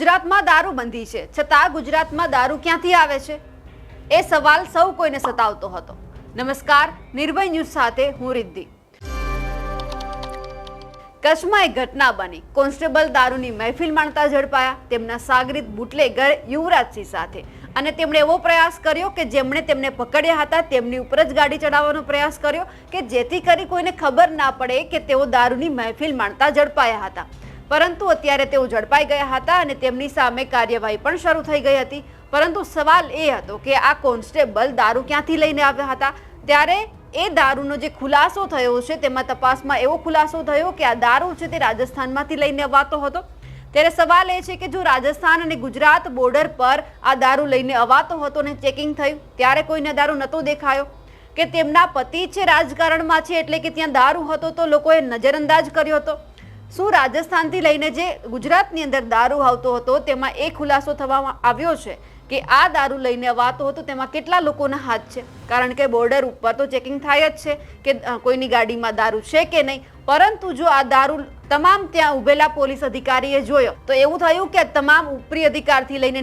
ગુજરાતમાં દારૂબંધી છે. છતાં ગુજરાતમાં દારૂ ક્યાંથી આવે છે? એ સવાલ સૌ કોઈને સતાવતો હતો. નમસ્કાર, નિર્ભય ન્યૂઝ સાથે હું રિદ્ધિ. કચ્છમાં એક ઘટના બની. કોન્સ્ટેબલ દારૂની મહેફિલ માણતા ઝડપાયા. તેમના સાગરીત બુટલેગર યુવરાજસિંહ સાથે. અને તેમણે એવો પ્રયાસ કર્યો કે જેમણે તેમને પકડ્યા હતા, તેમની ઉપર જ ગાડી ચડાવવાનો પ્રયાસ કર્યો કે જેથી કરી કોઈને ખબર ના પડે કે તેઓ દારૂની મહેફિલ માણતા ઝડપાયા હતા. પરંતુ અત્યારે તેઓ ઝડપાઈ ગયા હતા અને તેમની સામે કાર્યવાહી પણ શરૂ થઈ ગઈ હતી. પરંતુ સવાલ એ હતો કે આ કોન્સ્ટેબલ દારૂ ક્યાંથી લઈને આવ્યા હતા? ત્યારે એ દારૂનો જે ખુલાસો થયો છે, તેમાં તપાસમાં એવો ખુલાસો થયો કે આ દારૂ છે તે રાજસ્થાનમાંથી લઈને અવાતો હતો. ત્યારે સવાલ એ છે કે જો રાજસ્થાન અને ગુજરાત બોર્ડર પર આ દારૂ લઈને અવાતો હતો ને ચેકિંગ થયું, ત્યારે કોઈને દારૂ નહોતો દેખાયો? કે તેમના પતિ છે રાજકારણમાં છે એટલે કે ત્યાં દારૂ હતો તો લોકોએ નજરઅંદાજ કર્યો હતો? શું રાજસ્થાનથી લઈને જે ગુજરાતની અંદર દારૂ આવતો હતો, તેમાં એ ખુલાસો થવામાં આવ્યો છે કે આ દારૂ લઈને વાતો હતો, તેમાં કેટલા લોકોના હાથ છે? કારણ કે બોર્ડર ઉપર તો ચેકિંગ થાય જ છે કે કોઈની ગાડીમાં દારૂ છે કે નહીં. પરંતુ જો આ દારૂ તમામ ત્યાં ઉભેલા પોલીસ અધિકારીએ જોયો, તો એવું થયું કે તમામ ઉપરી અધિકારથી લઈને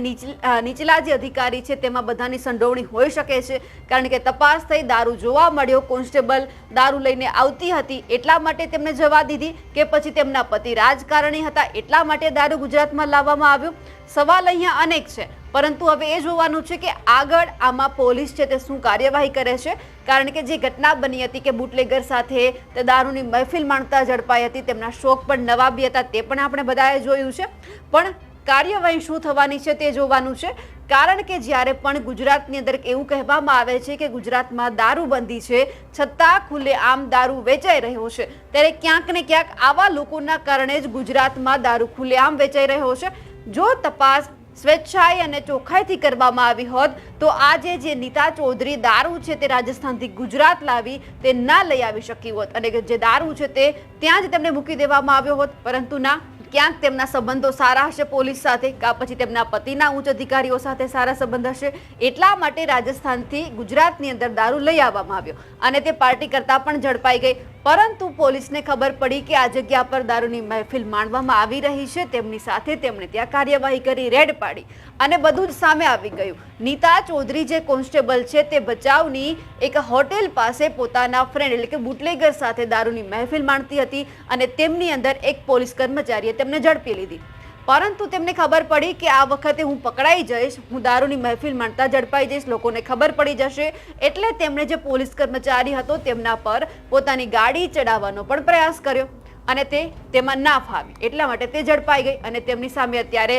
નીચલા જે અધિકારી છે તેમાં બધાની સંડોવણી હોઈ શકે છે, કારણ કે તપાસ થઈ દારૂ જોવા મળ્યો, કોન્સ્ટેબલ દારૂ લઈને આવતી હતી એટલા માટે તેમને જવા દીધી કે પછી તેમના પતિ રાજકારણી હતા એટલા માટે દારૂ ગુજરાતમાં લાવવામાં આવ્યો. સવાલ અહીંયા અનેક છે. પરંતુ હવે એ જોવાનું છે કે આગળ આમાં પોલીસ છે તે શું કાર્યવાહી કરે છે. કારણ કે જે ઘટના બની હતી કે બુટલેગર સાથે તે દારૂની મહેફિલ માણતા ઝડપાઈ હતી, તેમના શોખ પણ નવાબી હતા, તે પણ આપણે બધાએ જોયું છે. પણ કાર્યવાહી શું થવાની છે તે જોવાનું છે. કારણ કે જ્યારે પણ ગુજરાતની અંદર એવું કહેવામાં આવે છે કે ગુજરાતમાં દારૂબંધી છે, છતાં ખુલ્લે દારૂ વેચાઈ રહ્યો છે, ત્યારે ક્યાંક ને ક્યાંક આવા લોકોના કારણે જ ગુજરાતમાં દારૂ ખુલ્લે વેચાઈ રહ્યો છે. જો તપાસ સ્વેચ્છાએ અને ચોખ્ખાઈથી કરવામાં આવી હોત, તો આજે જે નીતા ચૌધરી દારૂ છે તે રાજસ્થાનથી ગુજરાત લાવી તે ના લઈ આવી શકી હોત. અને જે દારૂ છે તે ત્યાં જ તેમને મૂકી દેવામાં આવ્યો હોત. પરંતુ ના, ક્યાંક તેમના સંબંધો સારા હશે પોલીસ સાથે, કા પછી તેમના પતિના ઉચ્ચ અધિકારીઓ સાથે સારા સંબંધ હશે, એટલા માટે રાજસ્થાનથી ગુજરાતની અંદર દારૂ લઈ આવવામાં આવ્યો. અને તે પાર્ટી કરતાં પણ ઝડપાઈ ગઈ. પરંતુ પોલીસને ખબર પડી કે આ જગ્યા પર દારૂની મહેફિલ માણવામાં આવી રહી છે. તેમની સાથે તેમણે ત્યાં કાર્યવાહી કરી, રેડ પાડી અને બધું જ સામે આવી ગયું. નીતા ચૌધરી જે કોન્સ્ટેબલ છે તે બચાવની એક હોટેલ પાસે પોતાના ફ્રેન્ડ એટલે કે બુટલેગર સાથે દારૂની મહેફિલ માણતી હતી અને તેમની અંદર એક પોલીસ કર્મચારીએ તેમને ઝડપી લીધી. પરંતુ તેમને ખબર પડી કે આ વખતે હું પકડાઈ જઈશ, હું દારૂની મહેફિલ માણતા ઝડપાઈ જઈશ, લોકોને ખબર પડી જશે. એટલે તેમણે જે પોલીસ કર્મચારી હતો તેમના પર પોતાની ગાડી ચડાવવાનો પણ પ્રયાસ કર્યો અને તે તેમાં ના ફાવી. એટલા માટે તે ઝડપાઈ ગઈ અને તેમની સામે અત્યારે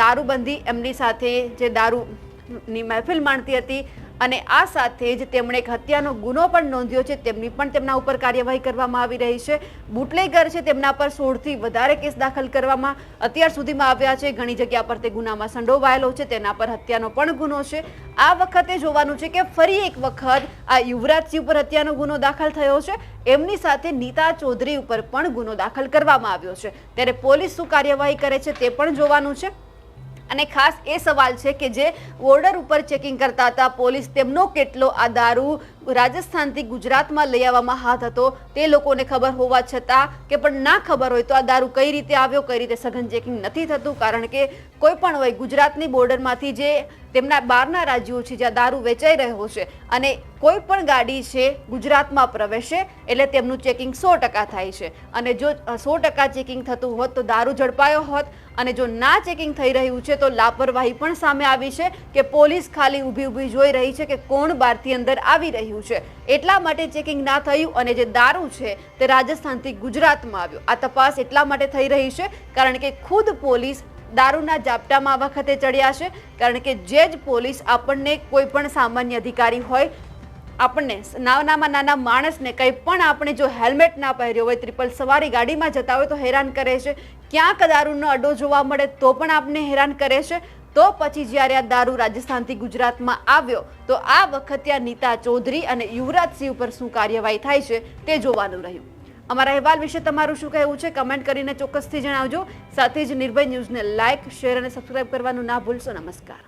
દારૂબંધી એમની સાથે જે દારૂની મહેફિલ માણતી હતી અને આ સાથે જ તેમણે એક હત્યાનો ગુનો પણ નોંધ્યો છે. તેમની પણ તેમના ઉપર કાર્યવાહી કરવામાં આવી રહી છે. બુટલેગર છે તેમના પર સોળથી વધારે કેસ દાખલ કરવામાં અત્યાર સુધીમાં આવ્યા છે. ઘણી જગ્યા પર તે ગુનામાં સંડોવાયેલો છે. તેના પર હત્યાનો પણ ગુનો છે. આ વખતે જોવાનું છે કે ફરી એક વખત આ યુવરાજસિંહ ઉપર હત્યાનો ગુનો દાખલ થયો છે. એમની સાથે નીતા ચૌધરી ઉપર પણ ગુનો દાખલ કરવામાં આવ્યો છે. ત્યારે પોલીસ શું કાર્યવાહી કરે છે તે પણ જોવાનું છે. અને ખાસ એ સવાલ છે કે જે બોર્ડર ઉપર ચેકિંગ કરતા હતા પોલીસ તેમનો કેટલો આ દારૂ રાજસ્થાનથી ગુજરાતમાં લઈ આવવામાં હાથ હતો. તે લોકોને ખબર હોવા છતાં કે પણ ના ખબર હોય તો આ દારૂ કઈ રીતે આવ્યો, કઈ રીતે સઘન ચેકિંગ નથી થતું, કારણ કે કોઈ પણ હોય ગુજરાતની બોર્ડરમાંથી જે તેમના બહારના રાજ્યો છે જ્યાં દારૂ વેચાઈ રહ્યો છે અને કોઈ પણ ગાડી છે ગુજરાતમાં પ્રવેશે એટલે તેમનું ચેકિંગ સો ટકા થાય છે. અને જો સો ટકા ચેકિંગ થતું હોત તો દારૂ ઝડપાયો હોત અને જો ના ચેકિંગ થઈ રહ્યું છે તો લાપરવાહી પણ સામે આવી છે કે પોલીસ ખાલી ઊભી ઊભી જોઈ રહી છે કે કોણ બહારથી અંદર આવી રહ્યું છે. એટલા માટે ચેકિંગ ના થયું અને જે દારૂ છે તે રાજસ્થાનથી ગુજરાતમાં આવ્યો. આ તપાસ એટલા માટે થઈ રહી છે કારણ કે ખુદ પોલીસ દારૂના જાપટામાં આ વખતે ચડ્યા છે. કારણ કે જે જ પોલીસ આપણને કોઈ પણ સામાન્ય અધિકારી હોય, આપણને નાનામાં નાના માણસને કંઈ પણ આપણે જો હેલ્મેટ ના પહેર્યો હોય, ત્રિપલ સવારી ગાડીમાં જતા હોય તો હેરાન કરે છે. ક્યાંક દારૂનો અડ્ડો જોવા મળે તો પણ આપને હેરાન કરે છે. તો પછી જ્યારે આ દારૂ રાજસ્થાનથી ગુજરાતમાં આવ્યો, તો આ વખતે આ નીતા ચૌધરી અને યુવરાજસિંહ ઉપર શું કાર્યવાહી થાય છે તે જોવાનું રહ્યું. અમારા અહેવાલ વિશે તમારું શું કહેવું છે કમેન્ટ કરીને ચોક્કસથી જણાવજો. સાથે જ નિર્ભય ન્યૂઝને લાઇક શેર અને સબસ્ક્રાઇબ કરવાનું ના ભૂલશો. નમસ્કાર.